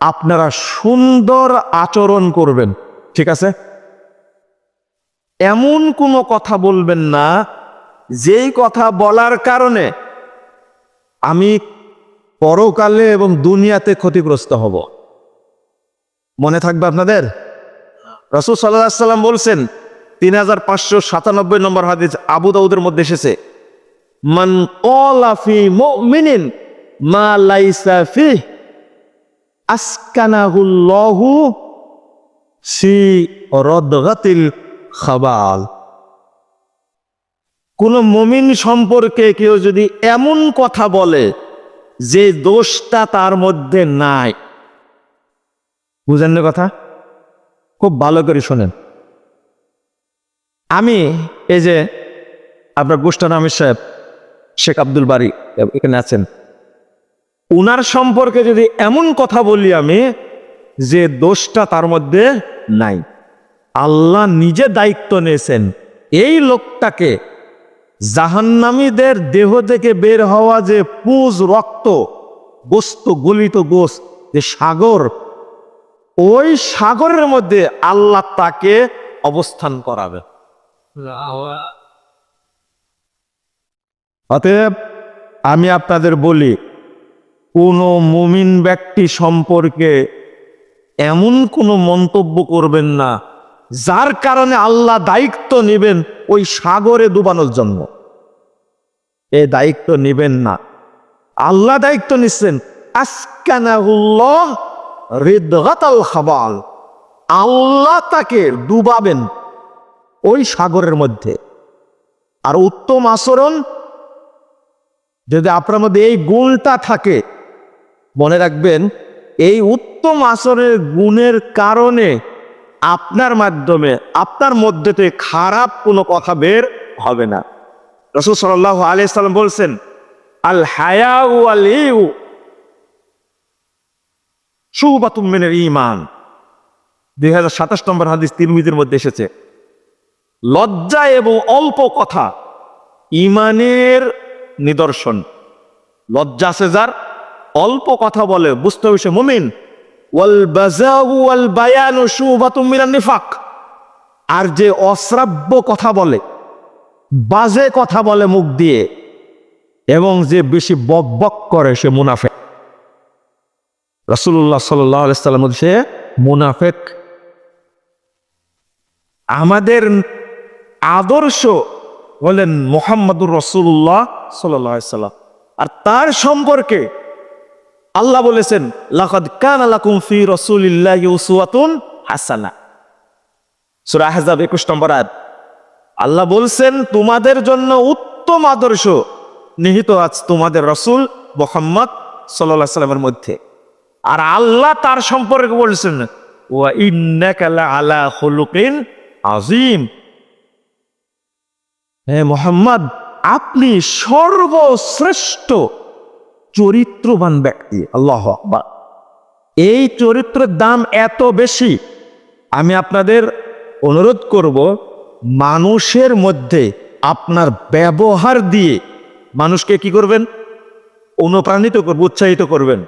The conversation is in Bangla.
আপনারা সুন্দর আচরণ করবেন, ঠিক আছে? এমন কোনো কথা বলবেন না, যেই কথা বলার কারণে আমি পরকালে এবং দুনিয়াতে ক্ষতিগ্রস্ত হব। মনে থাকবে আপনাদের? রসুল সাল্লাহ সাল্লাম বলছেন, তিন হাজার পাঁচশো সাতানব্বই নম্বর হাদিস আবু দাউদের মধ্যে এসেছে, মান কলাফি মুমিনিন মা লাইসা ফি আসকানাহুল্লাহু সি রদগাতিল খাবাল। কোন মমিন সম্পর্কে কেউ যদি এমন কথা বলে যে দোষটা তার মধ্যে নাই। বুঝেন না কথা? খুব ভালো করে শোনেন। আমি এই যে আপনার গুস্টান আমির সাহেব, শেখ আব্দুল বারি এখানে আছেন। উনার সম্পর্কে যদি এমন কথা বলি আমি, যে দোষটা তার মধ্যে নাই। আল্লাহ নিজে দায়িত্ব নিয়েছেন। এই লোকটাকে জাহান্নামীদের দেহ থেকে বের হওয়া যে পুজ, রক্ত, গোস্ত, গলিত গোস যে সাগর, ওই সাগরের মধ্যে আল্লাহ তাকে অবস্থান করাবে। অতএব আমি আপনাদের বলি কোনো মুমিন ব্যক্তি সম্পর্কে এমন কোনো মন্তব্য করবেন না, যার কারণে আল্লাহ দায়িত্ব নেবেন ওই সাগরে ডুবানোর জন্য। এ দায়িত্ব নেবেন না। আল্লাহ দায়িত্ব নিচ্ছেন আল্লাহ তাকে ডুবাবেন ওই সাগরের মধ্যে। আর উত্তম আচরণ, যদি আপনার মধ্যে এই গুণটা থাকে মনে রাখবেন, এই উত্তম আচরণের গুণের কারণে আপনার মাধ্যমে, আপনার মধ্যে থেকে খারাপ কোনো কথা বের হবে না। রসুল সাল্লাহ আলিয়াল্লাম বলছেন, আল হায়া আল ইউ সুবাতুমিনের ইমান দুই হাজার সাতাশ নম্বর হাদিস তিরমিদের মধ্যে এসেছে, লজ্জা এবং অল্প কথা ইমানের নিদর্শন। লজ্জা আছে যার অল্প কথা বলে, বুঝতে হবে সে মুমিন। ওয়াল ওয়াল বায়ানু আর যে অশ্রাব্য কথা বলে, বাজে কথা বলে মুখ দিয়ে, এবং যে বেশি বক বক করে সে মুনাফেক। আলাইহি সাল্লাম সে মুনাফেক। আমাদের আদর্শ বলেন মোহাম্মদুর রসুল্লাহ সাল্লাম। আর তার সম্পর্কে আল্লাহ বলেছেন, লাকাদ কান লাকুম ফি রাসূলিল্লাহি উসওয়াতুন হাসানা। সূরা আহজাব 21 নম্বর আয়াত। আল্লাহ বলছেন, তোমাদের জন্য উত্তম আদর্শ নিহিত আছে তোমাদের রসুল মোহাম্মদ সাল্লাল্লাহু সাল্লামের মধ্যে। আর আল্লাহ তার সম্পর্কে বলছেন, ওয়া ইন্নাকা আলা খুলুকিন আজিম হ্যাঁ মোহাম্মদ, আপনি সর্বশ্রেষ্ঠ চরিত্রবান ব্যক্তি, আল্লাহ আকবার। এই চরিত্রের দাম এত বেশি, আমি আপনাদের অনুরোধ করব, মানুষের মধ্যে আপনার ব্যবহার দিয়ে মানুষকে কি করবেন? অনুপ্রাণিত করবেন, উৎসাহিত করবেন।